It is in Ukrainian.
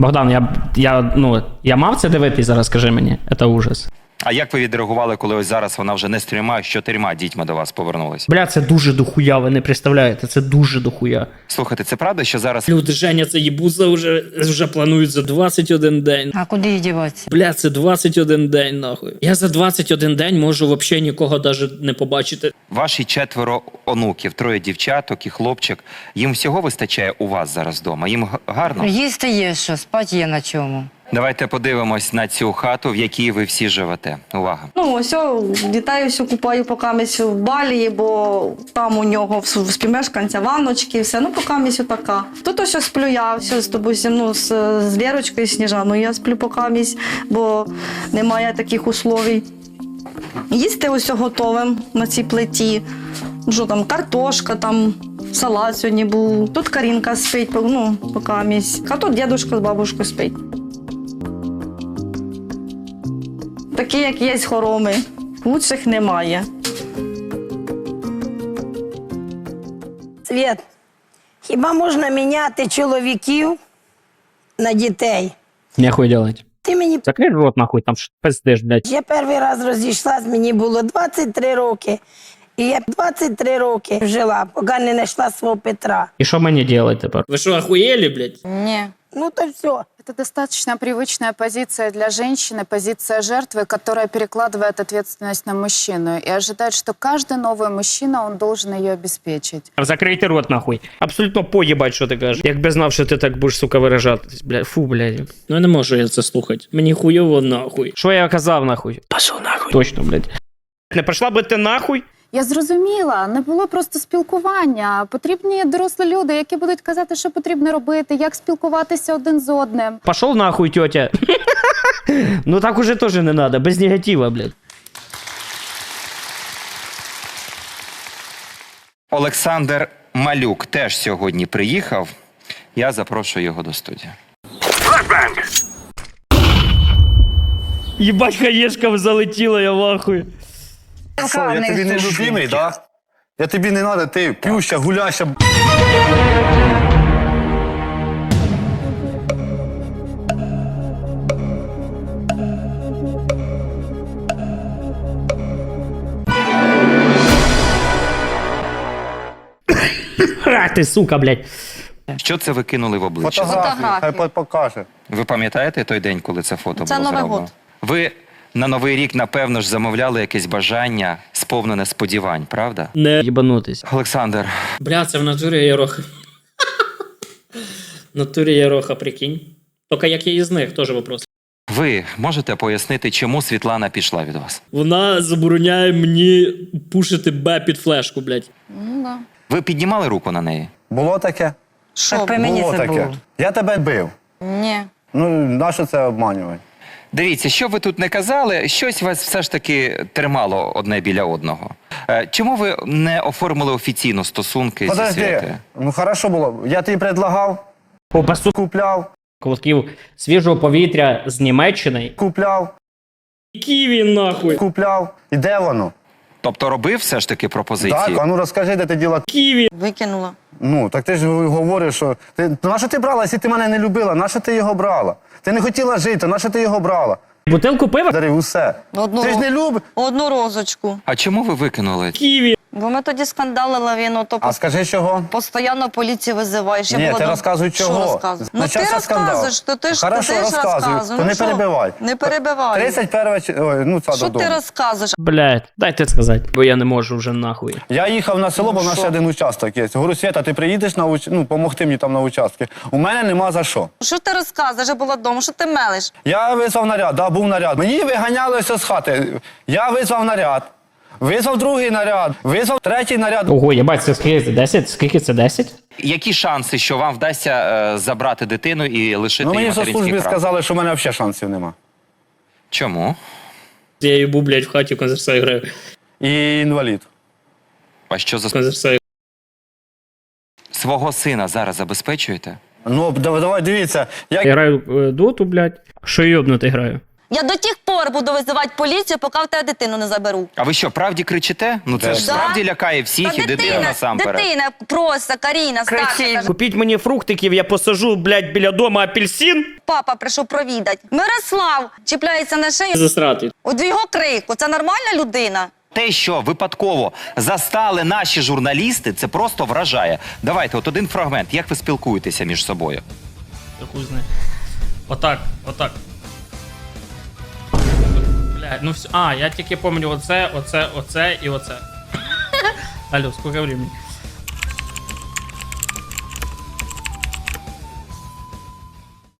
Богдан, я, я, ну, я мав це дивитись зараз, скажи мені. Це ужас. А як ви відреагували, коли ось зараз вона вже не з трьома, а з чотирма дітьма до вас повернулася? Бля, це дуже дохуя, ви не представляєте, це дуже дохуя. Слухайте, це правда, що зараз Люди Женя, це їбуза вже, вже планують за 21 день. А куди її діватися? Бля, це 21 день, нахуй. Я за 21 день можу взагалі нікого навіть не побачити. ваші четверо онуків, троє дівчаток і хлопчик, їм всього вистачає у вас зараз вдома? Їм г- гарно? Їсти є що, спати є на чому. Давайте подивимось на цю хату, в якій ви всі живете. Увага. Ну, ось о, дітей ось купаю поки в балі, бо там у нього в, в співмешканця ванночки, все. Ну, поки така. Тут ось сплю я, все з тобою, ну, з, з Лєрочкою Сніжаною я сплю поки, бо немає таких условій. Їсти ось готовим на цій плиті. Що там, картошка, там, салат сьогодні був. Тут Карінка спить, ну, поки місць. А тут дідусь з бабушкою спить. Такі, як є хороми. Лучших немає. Світ, хіба можна міняти чоловіків на дітей? Нехуй делать. Ти мені Закрий рот, нахуй, там що пиздиш, блядь. я перший раз розійшлась, мені було 23 роки. І я 23 роки жила, поки не знайшла свого Петра. І що мені делать тепер? Ви що, охуєлі, блядь? Ні. Ну то все. Это достаточно привычная позиция для женщины, позиция жертвы, которая перекладывает ответственность на мужчину и ожидает, что каждый новый мужчина, он должен ее обеспечить. Закрийте рот, нахуй. Абсолютно поїбать, що ти кажеш. Якби знав, що ти так будеш, сука, виражатись, блядь. Фу, блядь. Ну я не можу я це слухати. Мені хуйово нахуй. Що я казав, нахуй? Пошов нахуй. Точно, блядь. Не пішла би ти нахуй? Я зрозуміла, не було просто спілкування. Потрібні дорослі люди, які будуть казати, що потрібно робити, як спілкуватися один з одним. Пошел нахуй, тетя. ну так уже тоже не надо, без негатива, блядь. Олександр Малюк теж сьогодні приїхав. Я запрошую його до студії. Єбать, хаєшка залетіла, я в Що, я тобі не любимий, да? Я тобі не треба, ти п'юща, гуляща. Ха, ти сука, блядь. Що це ви кинули в обличчя? Фотографії, хай по- покаже. Ви пам'ятаєте той день, коли це фото Це було Новий зроблено? год. Ви на новий рік, напевно ж, замовляли якесь бажання, сповнене сподівань, правда? Не їбанутись. Олександр, Бля, це в натурі Яроха. В натурі Яроха, прикинь. Тільки як я із них, теж вопрос. ви можете пояснити, чому Світлана пішла від вас? Вона забороняє мені пушити Б під флешку, блядь. Ну, да. Ви піднімали руку на неї? Було таке? Що? Так, мені було це таке. було. Я тебе бив. Ні. Ну, нащо це обманювати? Дивіться, що ви тут не казали, щось вас все ж таки тримало одне біля одного. Е, Чому ви не оформили офіційно стосунки зі Подожди, Святою? ну хорошо було. Я тобі предлагав, Попасу купляв, Колотків свіжого повітря з Німеччини. купляв, Які він нахуй? купляв. І де воно? Тобто робив все ж таки пропозиції? Так, а ну розкажи, де ти діла. Ківі. Викинула. Ну, так ти ж говориш, що ти на що ти брала, якщо ти мене не любила, на що ти його брала? Ти не хотіла жити, на що ти його брала? Бутилку пива? Дарив усе. Одну, Ти ж не любиш. одну розочку. А чому ви викинули? Він? Бо ми тоді скандалили він, то А скажи чого? постійно поліцію визиваєш. Я Ні, була ти розказуй Що чого. розказую? Ну ти Почався скандал. розказуєш, то ти ж Хорошо, ти ж розказуй, розказуй. то Ну не що? перебивай. Не перебивай. 31 ч- ой, ну це Що додому. ти розказуєш? Блядь, дайте сказати, бо я не можу вже нахуй. Я їхав на село, бо в нас ще один участок є. Говорю, Свята, ти приїдеш на уч... ну, помогти мені там на участки. У мене нема за що. Що ти розказуєш? Я була вдома, що ти мелиш? Я визвав наряд, да, був наряд. Мені виганялося з хати. Я визвав наряд. Визвав другий наряд, визвав третій наряд. Ого, єбать, це скільки це 10? Скільки це 10? Які шанси, що вам вдасться е, забрати дитину і лишити Ну її мені в материнські службі права? сказали, що в мене взагалі шансів нема. Чому? Я їбу, блядь, в хаті конзерсай граю. І інвалід. А що за Конзерсай. свого сина зараз забезпечуєте? Ну, дав- давай дивіться, як Я граю е, доту, блядь. Що йобнути граю? Я до тих пор буду визивати поліцію, поки в тебе дитину не заберу. А ви що, правді кричите? Ну це ж Да. справді лякає всіх і дитину насамперед. дитина просто, Каріна, старша, Кричить. каже, Купіть мені фруктиків, я посажу, блядь, біля дома апельсин. папа прийшов провідати. Мирослав чіпляється на шию. Засрати. От його крику. Це нормальна людина? Те, що випадково застали наші журналісти, це просто вражає. Давайте, от один фрагмент. Як ви спілкуєтеся між собою? Хуй знає. Отак, отак. Блядь, ну все. А, я тільки пам'ятаю оце, оце, оце і оце. Алло, скільки времени?